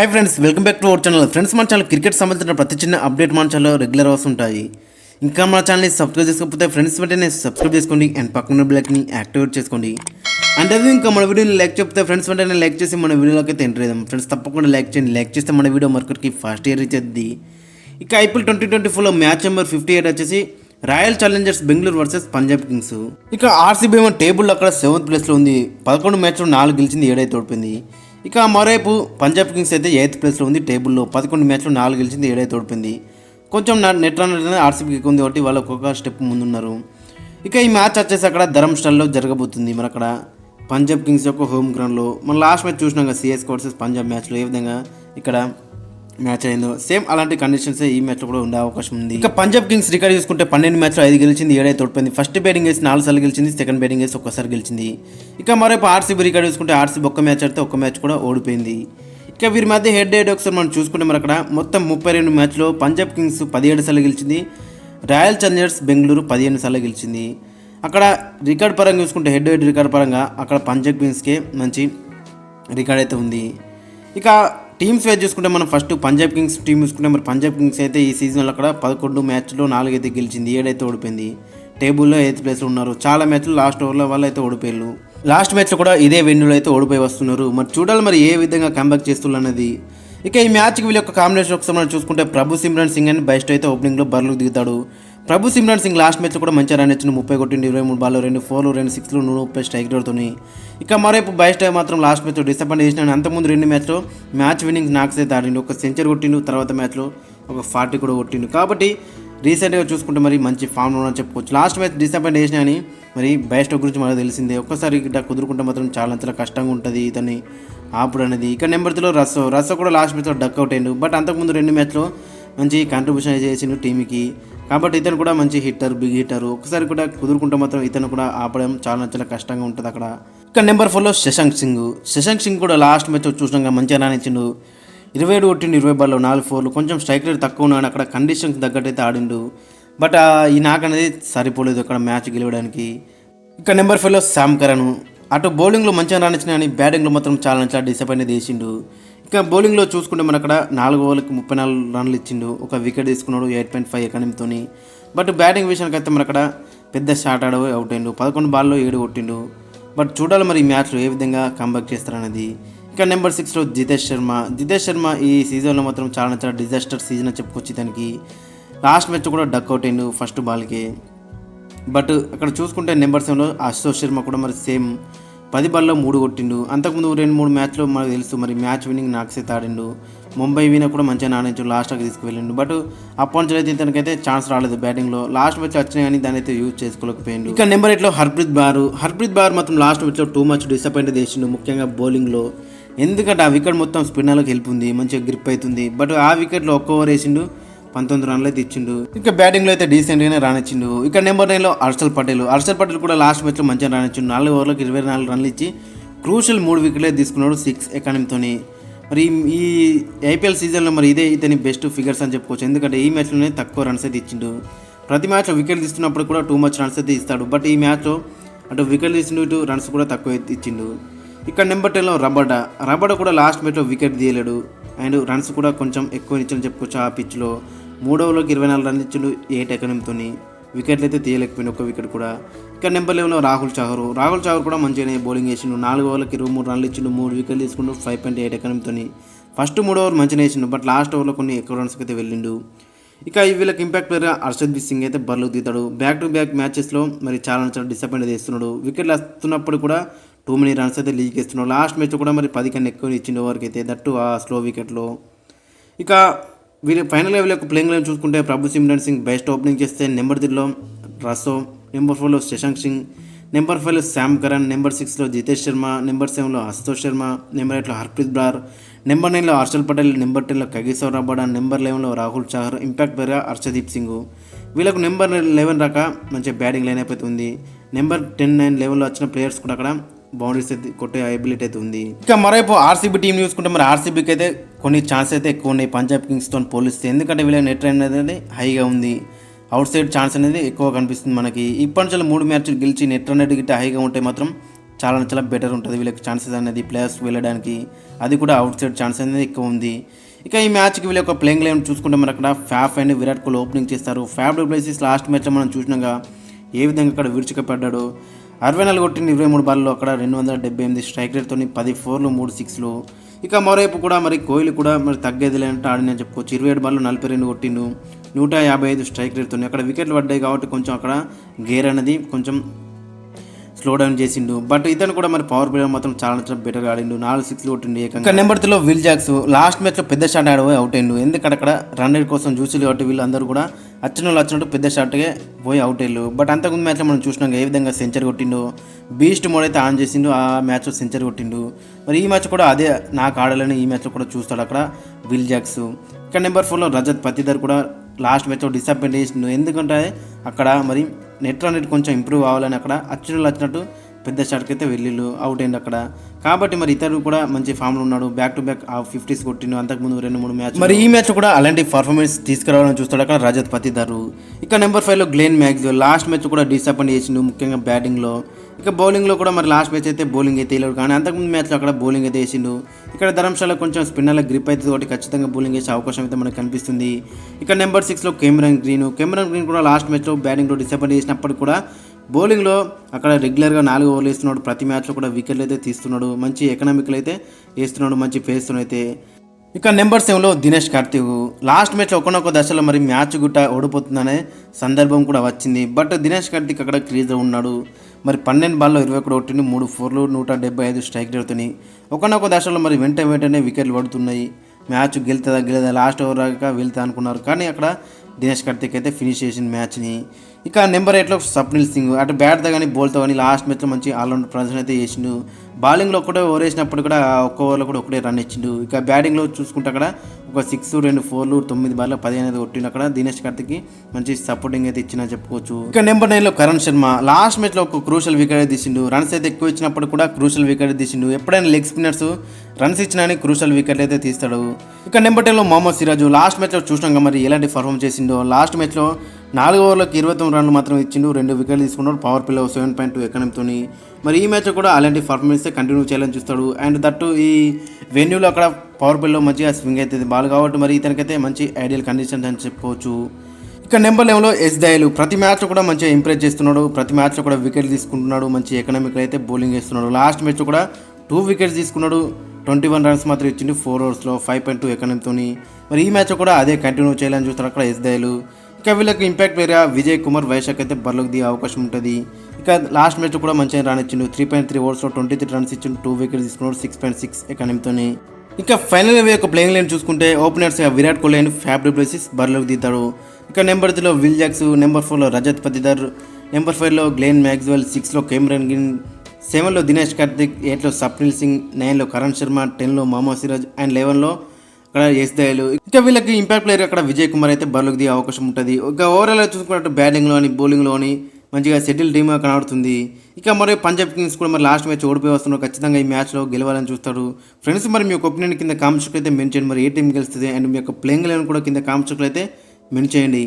Hi friends welcome back to our channel friends మన channel cricket సంబంధించిన ప్రతి చిన్న అప్డేట్ మన ఛానల్లో రెగ్యులర్ ఉంటాయి ఇంకా మన ఛానల్ని సబ్స్క్రైబ్ చేసుకోకపోతే ఫ్రెండ్స్ వెంటనే సబ్స్క్రైబ్ చేసుకోండి అండ్ పక్కన బ్లాక్ని యాక్టివేట్ చేసుకోండి. అండ్ అది ఇంకా మన వీడియోని లైక్ చెప్తే ఫ్రెండ్స్ వెంటనే లైక్ చేసి మన వీడియోలోకి అయితే ఎంటర్ చేద్దాం. ఫ్రెండ్స్ తప్పకుండా లైక్ చేయండి. లైక్ చేస్తే మన వీడియో మార్కెట్కి ఫాస్ట్ ఇయర్ ఇచ్చేది ఇక ఐపీఎల్ ట్వంటీ ట్వంటీ ఫోర్లో మ్యాచ్ నెంబర్ ఫిఫ్టీ ఎయిట్ వచ్చేసి Royal Challengers Bengaluru versus Punjab Kings ఇక ఆర్సీబీ ఏమో టేబుల్ అక్కడ సెవెంత్ ప్లేస్లో ఉంది. పదకొండు మ్యాచ్లో నాలుగు గెలిచింది ఏడైతే ఓడిపోయింది. ఇక మరోవైపు పంజాబ్ కింగ్స్ అయితే ఎయిత్ ప్లేస్లో ఉంది. టేబుల్లో పదకొండు మ్యాచ్లో నాలుగు గెలిచింది ఏడైతే ఓడిపోయింది కొంచెం నా- నెట్ రన్ ఆర్సీబీకి ఎక్కువ ఉంది కాబట్టి వాళ్ళు ఒక్కొక్క స్టెప్ ముందున్నారు. ఇక ఈ మ్యాచ్ వచ్చేసి అక్కడ ధర్మస్థల్లో జరగబోతుంది. మరి అక్కడ పంజాబ్ కింగ్స్ యొక్క హోమ్ గ్రౌండ్లో మన లాస్ట్ మ్యాచ్ చూసినాం కదా సిఎస్ వర్సెస్ పంజాబ్ మ్యాచ్లో ఏ విధంగా ఇక్కడ మ్యాచ్ అయిందో. సేమ్ అలాంటి కండిషన్స్ ఈ మ్యాచ్లో కూడా ఉండే అవకాశం ఉంది. ఇక పంజాబ్ కింగ్స్ రికార్డ్ చూసుకుంటే పన్నెండు మ్యాచ్లో ఐదు గెలిచింది ఏడైతే ఓడిపోయింది. ఫస్ట్ బ్యాటింగ్ వేసి నాలుగు సార్లు గెలిచింది సెకండ్ బ్యాటింగ్ వేసి ఒక్కసారి గెలిచింది. ఇక మరోపు ఆర్సీబీ రికార్డ్ చూసుకుంటే ఆర్సీబీ ఒక్క మ్యాచ్ ఆడితే ఒక్క మ్యాచ్ కూడా ఓడిపోయింది. ఇక వీరి మధ్య హెడ్ హెడ్ ఒకసారి మనం చూసుకుంటే మరి అక్కడ మొత్తం ముప్పై రెండు మ్యాచ్లో పంజాబ్ కింగ్స్ పదిహేడు సార్లు గెలిచింది. రాయల్ ఛాలెంజర్స్ బెంగళూరు పదిహేను సార్లు గెలిచింది. అక్కడ రికార్డ్ పరంగా చూసుకుంటే హెడ్ హెడ్ రికార్డ్ పరంగా అక్కడ పంజాబ్ కింగ్స్కే మంచి రికార్డ్ అయితే ఉంది. ఇక టీమ్స్ వైజ్ చూసుకుంటే మనం ఫస్ట్ పంజాబ్ కింగ్స్ టీం చూసుకుంటే మరి పంజాబ్ కింగ్స్ అయితే ఈ సీజన్లో అక్కడ పదకొండు మ్యాచ్లో నాలుగు అయితే గెలిచింది. ఏడైతే ఓడిపోయింది. టేబుల్లో ఎయిత్ ప్లేస్లో ఉన్నారు. చాలా మ్యాచ్లు లాస్ట్ ఓవర్లో వాళ్ళు అయితే ఓడిపోయారు. లాస్ట్ మ్యాచ్లో కూడా ఇదే వెన్యూలో అయితే ఓడిపోయి వస్తున్నారు. మరి చూడాలి మరి ఏ విధంగా కంబ్యాక్ చేస్తున్నారు అన్నది. ఇక ఈ మ్యాచ్కి వీళ్ళ యొక్క కాంబినేషన్ ఒకసారి మనం చూసుకుంటే ప్రభు సిమ్రాన్ సింగ్ అని బెస్ట్ అయితే ఓపెనింగ్లో బర్లు దిగుతాడు. ప్రభు సిమ్రాన్ సింగ్ లాస్ట్ మ్యాచ్లో కూడా మంచిగా రన్ ఇచ్చిన ముప్పై కొట్టిండు ఇరవై మూడు బాల్ రెండు ఫోర్లు రెండు సిక్స్లు నూట ముప్పై స్ట్రైక్ రేట్తోని ఇక మరోపు బెస్ట్ మాత్రం లాస్ట్ మ్యాచ్లో డిసప్పాయింట్ చేసిన అంతకుముందు రెండు మ్యాచ్లో మ్యాచ్ విన్నింగ్ నాక్స్ అయితే ఆడిండు. ఒక సెంచరీ కొట్టిండు తర్వాత మ్యాచ్లో ఒక ఫార్టీ కూడా కొట్టిండు. కాబట్టి రీసెంట్గా చూసుకుంటే మరి మంచి ఫామ్లో అని చెప్పుకోవచ్చు. లాస్ట్ మ్యాచ్ డిసప్పాయింట్ చేసినా అని మరి బెస్ట్ గురించి మనకు తెలిసిందే. ఒక్కసారి ఇట్లా కుదురుకుంటే మాత్రం చాలా చాలా కష్టంగా ఉంటుంది ఇతని ఆపుడు అనేది. ఇక నెంబర్ త్రీలో రస్సో. రస్సో కూడా లాస్ట్ మ్యాచ్లో డక్ అవుట్ అయ్యిండు బట్ అంతకుముందు రెండు మ్యాచ్లో మంచి కాంట్రిబ్యూషన్ చేసిండు టీంకి కాబట్టి ఇతను కూడా మంచి హిట్టర్ బిగ్ హిట్టర్ ఒకసారి కూడా కుదురుకుంటే మాత్రం ఇతను కూడా ఆపడం చాలా చాలా కష్టంగా ఉంటుంది అక్కడ. ఇక నెంబర్ ఫోర్లో శశాంక్ సింగ్. శశాంక్ సింగ్ కూడా లాస్ట్ మ్యాచ్ చూసినాక మంచిగా రానిచ్చిండు ఇరవై ఏడు కొట్టిండు ఇరవై బాల్లో నాలుగు ఫోర్లు కొంచెం స్ట్రైక్ రేట్ తక్కువ ఉన్నాడు అక్కడ కండిషన్స్ తగ్గట్టయితే ఆడిండు. బట్ ఆ, ఈ నాకు అనేది సరిపోలేదు అక్కడ మ్యాచ్ గెలవడానికి. ఇక నెంబర్ ఫైవ్లో శామ్ కరణ్. అటు బౌలింగ్లో మంచిగా రాణించిన కానీ బ్యాటింగ్లో మాత్రం చాలా చాలా డిసప్పాయింట్ చేసిండు. ఇక బౌలింగ్లో చూసుకుంటే మన అక్కడ నాలుగు ఓవర్లకు ముప్పై నాలుగు రన్లు ఇచ్చిండు. ఒక వికెట్ తీసుకున్నాడు ఎయిట్ పాయింట్ ఫైవ్ ఎకనమితో బట్ బ్యాటింగ్ విషయానికి అయితే మన అక్కడ పెద్ద షాట్ ఆడ అవుట్ అయిండు. పదకొండు బాల్లో ఏడు కొట్టిండు. బట్ చూడాలి మరి ఈ మ్యాచ్లో ఏ విధంగా కంబ్యాక్ చేస్తారనేది. ఇక నెంబర్ సిక్స్లో జితేష్ శర్మ. జితేష్ శర్మ ఈ సీజన్లో మాత్రం చాలా చాలా డిజాస్టర్ సీజన్ చెప్పుకొచ్చి దానికి లాస్ట్ మ్యాచ్ కూడా డక్ అవుట్ అయిండు ఫస్ట్ బాల్కి బట్ అక్కడ చూసుకుంటే నెంబర్ సెవెన్లో అశోక్ శర్మ కూడా మరి సేమ్ పది బాల్లో మూడు కొట్టిండు. అంతకుముందు రెండు మూడు మ్యాచ్లో మనకు తెలుసు మరి మ్యాచ్ విన్నింగ్ నాక్సే తాడిండు. ముంబై విన కూడా మంచిగా నాణించు లాస్ట్కి తీసుకువెళ్ళిండు. బట్ అప్పటి నుంచి అయితే ఇతనికైతే ఛాన్స్ రాలేదు బ్యాటింగ్లో లాస్ట్ మ్యాచ్ వచ్చినాయి కానీ దాని అయితే యూజ్ చేసుకోలేకపోయిండు. ఇక నెంబర్ ఎయిట్లో హర్ప్రీత్ బార్. హర్ప్రీత్ బార్ మాత్రం లాస్ట్ మ్యాచ్లో టూ మచ్ డిసప్పాయింట్ చేసిండు ముఖ్యంగా బౌలింగ్లో ఎందుకంటే ఆ వికెట్ మొత్తం స్పిన్నర్లకు హెల్ప్ ఉంది మంచిగా గ్రిప్ అవుతుంది. బట్ ఆ వికెట్లో ఒక్క ఓవర్ వేసిండు. పంతొమ్మిది రన్లు అయితే ఇచ్చిండు. బ్యాటింగ్ బ్యాటింగ్లో అయితే డీసెంట్గానే రానిచ్చిండు. ఇక నెంబర్ నైన్లో హర్షల్ పటేల్. హర్షల్ పటేల్ కూడా లాస్ట్ మ్యాచ్లో మంచిగా రానిచ్చిండు. నాలుగు ఓవర్లకు ఇరవై నాలుగు రన్లు ఇచ్చి క్రూషల్ మూడు వికెట్లే తీసుకున్నాడు సిక్స్ ఎకానమీతోని మరి ఈ ఐపీఎల్ సీజన్లో మరి ఇదే ఇతని బెస్ట్ ఫిగర్స్ అని చెప్పుకోవచ్చు. ఎందుకంటే ఈ మ్యాచ్లోనే తక్కువ రన్స్ అయితే ఇచ్చిండు. ప్రతి మ్యాచ్లో వికెట్ తీస్తున్నప్పుడు కూడా టూ మచ్ రన్స్ అయితే ఇస్తాడు. బట్ ఈ మ్యాచ్లో అటు వికెట్ తీసిండు ఇటు రన్స్ కూడా తక్కువ ఇచ్చిండు. ఇక్కడ నెంబర్ టెన్లో రబడ. రబడ కూడా లాస్ట్ మ్యాచ్లో వికెట్ తీయలేడు. అండ్ రన్స్ కూడా కొంచెం ఎక్కువ ఇచ్చని చెప్పుకోవచ్చు ఆ పిచ్లో మూడవలోకి ఓవర్లోకి ఇరవై నాలుగు రన్లు ఇచ్చిండు ఎయిట్ ఎకనంతో వికెట్లు అయితే తీయలేకపోయింది ఒక్క వికెట్ కూడా. ఇక నెంబర్ లెవెన్లో రాహుల్ చాహరు. రాహుల్ చాహర్ కూడా మంచిగానే బౌలింగ్ వేసిండు నాలుగు ఓవర్లకి ఇరవై మూడు రన్లు ఇచ్చిండు. మూడు వికెట్లు తీసుకుంటూ ఫైవ్ పాయింట్ ఎయిట్ ఎకనంతో ఫస్ట్ మూడు ఓవర్ మంచిగా వేసిండు బట్ లాస్ట్ ఓవర్లో కొన్ని ఎక్కువ రన్స్కి అయితే వెళ్ళిండు. ఇక ఈ వీళ్ళకి ఇంపాక్ట్ ప్లేయర్ హర్షద్ సింగ్ అయితే బర్లు దిగుతాడు. బ్యాక్ టు బ్యాక్ మ్యాచెస్లో మరి చాలా చాలా డిసప్పాయింట్ చేస్తున్నాడు. వికెట్లు వస్తున్నప్పుడు కూడా టూ మెనీ రన్స్ అయితే లీక్ ఇస్తున్నాడు లాస్ట్ మ్యాచ్ కూడా మరి పది కన్నా ఎక్కువ ఇచ్చిండు ఓవర్కి అయితే. దట్టు ఆ స్లో వికెట్లో ఇక వీరి ఫైనల్ లెవెల్ యొక్క ప్లేయింగ్ లైన్ చూసుకుంటే Prabhsimran Singh best opening చేస్తే నెంబర్ త్రీలో రసో నెంబర్ ఫోర్లో శశాంక్ సింగ్ నెంబర్ ఫైవ్లో శామ్ కరణ్ నెంబర్ సిక్స్లో జితేష్ శర్మ నెంబర్ సెవెన్లో అశుతోష్ శర్మ నెంబర్ ఎయిట్లో హర్ప్రీత్ బ్రార్ నెంబర్ నైన్లో హర్షల్ పటేల్ నెంబర్ టెన్లో కగేశ్వర్ రాబడా నెంబర్ లెవెన్లో రాహుల్ చహర్ ఇంపాక్ట్ ప్లేయర్ హర్షదీప్ సింగ్. వీళ్ళకు నెంబర్ లెవెన్ రాక మంచి బ్యాటింగ్ లైన్ అయిపోతుంది ఉంది. నెంబర్ టెన్ నైన్ లెవెన్లో వచ్చిన ప్లేయర్స్ కూడా అక్కడ బౌండరీస్ అయితే కొట్టే అబిలిటీ అయితే ఉంది. ఇక మరోవైపు ఆర్సీబీ టీం చూసుకుంటే మరి ఆర్సీబీకి అయితే కొన్ని ఛాన్స్ అయితే ఎక్కువ ఉన్నాయి. పంజాబ్ కింగ్స్తో పోలిస్తే. ఎందుకంటే వీళ్ళ నెట్ రన్ అనేది హైగా ఉంది. అవుట్ సైడ్ ఛాన్స్ అనేది ఎక్కువ కనిపిస్తుంది మనకి. ఇప్పటి నుంచి మూడు మ్యాచ్లు గెలిచి నెట్ రన్ గిట్ట హైగా ఉంటే మాత్రం చాలా చాలా బెటర్ ఉంటుంది. వీళ్ళకి ఛాన్సెస్ అనేది ప్లేయర్స్ వెళ్ళడానికి. అది కూడా అవుట్ సైడ్ ఛాన్స్ అనేది ఎక్కువ ఉంది. ఇక ఈ మ్యాచ్కి వీళ్ళ యొక్క ప్లేయింగ్ లైన్ చూసుకుంటే మనం అక్కడ Faf and Virat Kohli opening చేస్తారు. ఫ్యాఫ్ డబ్ల్యూసీస్ లాస్ట్ మ్యాచ్లో మనం చూసినాగా ఏ విధంగా అక్కడ విరుచుకపడ్డాడు. అరవై నాలుగు కొట్టిన ఇరవై మూడు బాల్లో అక్కడ రెండు వందల డెబ్బై ఎనిమిది స్ట్రైక్ రేట్తో పది ఫోర్లు మూడు సిక్స్లు ఇక మరోవైపు కూడా మరి కోహ్లీ కూడా మరి తగ్గేది లేదంటే ఆడిన చెప్పుకోవచ్చు. ఇరవై ఏడు బాల్లో నలభై రెండు కొట్టిండు. నూట యాభై ఐదు స్ట్రైక్ రేట్తో అక్కడ వికెట్లు పడ్డాయి కాబట్టి కొంచెం అక్కడ గేర్ అనేది కొంచెం స్లో డౌన్ చేసిండు. బట్ ఇతను కూడా మరి పవర్ ప్లేయర్ మాత్రం చాలా చాలా బెటర్ ఆడిండు. నాలుగు సిక్స్ కొట్టిండు ఏకంగా. నెంబర్ త్రీలో విల్ జాక్స్ లాస్ట్ మ్యాచ్లో పెద్ద షాట్ ఆడబోయి అవుట్ అయిండు. ఎందుకంటే అక్కడ రన్ రేట్ కోసం చూసి కాబట్టి వీళ్ళందరూ కూడా వచ్చిన వాళ్ళు వచ్చినట్టు పెద్ద షాట్గా పోయి అవుట్ వెళ్ళు బట్ అంతకుముందు మ్యాచ్లో మనం చూసినాం ఏ విధంగా సెంచరీ కొట్టిండు. బీస్ట్ మోడ్ అయితే ఆన్ చేసిండు ఆ మ్యాచ్లో సెంచరీ కొట్టిండు. మరి ఈ మ్యాచ్ కూడా అదే నాకు ఆడాలని ఈ మ్యాచ్లో కూడా చూస్తాడు అక్కడ విల్ జాక్స్ ఇక్కడ నెంబర్ ఫోర్లో రజత్ పతిదర్ కూడా లాస్ట్ మ్యాచ్లో డిసప్పాయింట్ చేసిండు. ఎందుకంటే అక్కడ మరి నెట్ రన్ రేట్ కొంచెం ఇంప్రూవ్ అవ్వాలని అక్కడ అచ్చులు వచ్చినట్టు పెద్ద షాట్కి అయితే వెళ్ళిళ్ళు అవుట్ అయింది అక్కడ. కాబట్టి మరి ఇతరు కూడా మంచి ఫామ్లో ఉన్నాడు. బ్యాక్ టు బ్యాక్ ఆ ఫిఫ్టీస్ కొట్టిండు. అంతకుముందు రెండు మూడు మ్యాచ్ మరి ఈ మ్యాచ్ కూడా అలాంటి పర్ఫార్మెన్స్ తీసుకురావాలని చూస్తాడు అక్కడ రజత్ పతిదారు. ఇక నెంబర్ ఫైవ్లో గ్లేన్ మ్యాక్స్ లాస్ట్ మ్యాచ్ కూడా డిసప్పాయింట్ చేసిండు ముఖ్యంగా బ్యాటింగ్లో ఇక బౌలింగ్లో కూడా మరి లాస్ట్ మ్యాచ్ అయితే బౌలింగ్ అయితే వేయలేడు కానీ అంతకుముందు మ్యాచ్లో అక్కడ బౌలింగ్ అయితే వేసిండు. ఇక్కడ ధర్మశాల కొంచెం స్పిన్నర్ల గ్రిప్ అయితే ఒకటి ఖచ్చితంగా బౌలింగ్ వేసే అవకాశం అయితే మనకు కనిపిస్తుంది. ఇక నెంబర్ సిక్స్లో కెమెరాన్ గ్రీన్ కెమెరాన్ గ్రీన్ కూడా లాస్ట్ మ్యాచ్లో బ్యాటింగ్లో డిసప్పాయింట్ చేసినప్పటికీ కూడా బౌలింగ్లో అక్కడ రెగ్యులర్గా నాలుగు ఓవర్లు వేస్తున్నాడు. ప్రతి మ్యాచ్లో కూడా వికెట్లు అయితే తీస్తున్నాడు. మంచి ఎకనామిక్లు అయితే వేస్తున్నాడు. మంచి పేస్తో అయితే ఇక నెంబర్ సెవెన్లో దినేష్ కార్తీక్. లాస్ట్ మ్యాచ్లో ఒకనొక దశలో మరి మ్యాచ్ గుట్ట ఓడిపోతుందనే సందర్భం కూడా వచ్చింది. బట్ దినేష్ కార్తీక్ అక్కడ క్రీజ్లో ఉన్నాడు. మరి పన్నెండు బాల్లో ఇరవై ఒకటి ఒకటిని మూడు ఫోర్లు నూట డెబ్బై ఐదు స్ట్రైక్ రేట్తోని. ఒకనొక దశలో మరి వెంట వెంటనే వికెట్లు పడుతున్నాయి. మ్యాచ్ గెలుతుందా గెలదా లాస్ట్ ఓవర్ దాకా వెళ్తా అనుకున్నారు. కానీ అక్కడ దినేష్ కార్తిక్ అయితే ఫినిష్ చేసిన మ్యాచ్ని ఇక నెంబర్ ఎయిట్లో సప్నిల్ సింగ్ అటు బ్యాట్తో కానీ బోల్తో కానీ లాస్ట్ మ్యాచ్లో మంచి ఆల్రౌండ్ ప్రదర్శన అయితే చేసిండు. బౌలింగ్లో ఒకటే ఓవర్ వేసినప్పుడు కూడా ఒక్క ఓవర్లో కూడా ఒకటే రన్ ఇచ్చిండు. ఇక బ్యాటింగ్లో చూసుకుంటే అక్కడ ఒక సిక్స్ రెండు ఫోర్లు తొమ్మిది బాల్ పదిహేను అయితే కొట్టిండు అక్కడ. దినేష్ కార్తిక్కి మంచి సపోర్టింగ్ అయితే ఇచ్చిన చెప్పుకోవచ్చు. ఇక నెంబర్ నైన్లో కరణ్ శర్మ. లాస్ట్ మ్యాచ్లో ఒక క్రూషల్ వికెట్ తీసిండు. రన్స్ అయితే ఎక్కువ ఇచ్చినప్పుడు కూడా క్రూషల్ వికెట్ తీసిండు. ఎప్పుడైనా లెగ్ స్పిన్నర్స్ రన్స్ ఇచ్చినా క్రూషల్ వికెట్ అయితే తీస్తాడు. ఇక నెంబర్ టెన్లో మొహమ్మద్ సిరాజు. లాస్ట్ మ్యాచ్లో చూసినాం మరి ఎలాంటి పర్ఫామ్ చేసిండో. లాస్ట్ మ్యాచ్లో నాలుగు ఓవర్లకు ఇరవై తొమ్మిది రన్లు మాత్రం ఇచ్చిండు రెండు వికెట్లు తీసుకున్నాడు. Power play seven point two ఎకనంతోని మరి ఈ మ్యాచ్ కూడా అలాంటి పర్ఫార్మెన్స్ కంటిన్యూ చేయాలని చూస్తాడు. అండ్ దట్టు ఈ వెన్యూలో అక్కడ పవర్ ప్లేలో మంచిగా స్వింగ్ అవుతుంది బాల్ కాబట్టి మరి ఇతనికైతే మంచి ఐడియల్ కండిషన్స్ అని చెప్పుకోవచ్చు. ఇక నెంబర్ లెవెన్లో ఎస్ దయలు ప్రతి మ్యాచ్లో కూడా మంచిగా ఇంప్రెస్ చేస్తున్నాడు. ప్రతి మ్యాచ్లో కూడా వికెట్ తీసుకుంటున్నాడు. మంచి ఎకనామిక్ అయితే బౌలింగ్ చేస్తున్నాడు. లాస్ట్ మ్యాచ్ కూడా టూ వికెట్స్ తీసుకున్నాడు. ట్వంటీ వన్ రన్స్ మాత్రం ఇచ్చిండు ఫోర్ ఓవర్స్లో ఫైవ్ పాయింట్ టూ ఎకనంతోని మరి ఈ మ్యాచ్ కూడా అదే కంటిన్యూ చేయాలని చూస్తారు అక్కడ ఎస్ దయలు ఇక వీళ్ళకి ఇంపాక్ట్ వేరే విజయ్ కుమార్ వైశాఖ్ అయితే బర్లోకి దిగే అవకాశం ఉంటుంది. ఇక లాస్ట్ మ్యాచ్ కూడా మంచిగా రానిచ్చిండు. త్రీ పాయింట్ త్రీ ఓవర్స్లో ట్వంటీ త్రీ రన్స్ ఇచ్చిండు. టూ వికెట్స్ తీసుకున్నాడు. సిక్స్ పాయింట్ సిక్స్ ఎకనంతోని ఇక ఫైనల్ యొక్క ప్లేయింగ్ లైన్ చూసుకుంటే openers Virat Kohli and Faf du Plessis బర్లోకి దిగుతాడు ఇక నెంబర్ త్రీలో విల్ జాక్స్ నెంబర్ ఫోర్లో రజత్ పతిదర్ నెంబర్ ఫైవ్లో గ్లేన్ మ్యాక్స్వెల్ సిక్స్లో కెమెరన్ గిన్ సెవెన్లో దినేష్ కార్తిక్ ఎయిట్లో సప్నిల్ సింగ్ నైన్లో కరణ్ శర్మ టెన్లో మహమ్మద్ సిరాజ్ అండ్ లెవెన్లో అక్కడ ఎస్ దయలు ఇంకా వీళ్ళకి ఇంపాక్ట్ ప్లేయర్ అక్కడ విజయ్ కుమార్ అయితే బర్లోకి దిగే అవకాశం ఉంటుంది. ఇక ఓవరాల్ చూసుకున్నట్టు బ్యాటింగ్లోని బౌలింగ్లోని మంచిగా సెటిల్ టీమ్గా కనబడుతుంది. ఇక మరి పంజాబ్ కింగ్స్ కూడా మరి లాస్ట్ మ్యాచ్ ఓడిపోయి వస్తున్నారు. ఖచ్చితంగా ఈ మ్యాచ్లో గెలవాలని చూస్తాడు ఫ్రెండ్స్ మరి మీ యొక్క ఒపీనియన్ కింద కామెంట్స్లో అయితే మెన్షన్ చేయండి. మరి ఏ టీం గెలుస్తుంది? అండ్ మీ యొక్క ప్లేయింగ్ లెవెన్ కూడా కింద కామెంట్స్లో అయితే మెన్ చేయండి.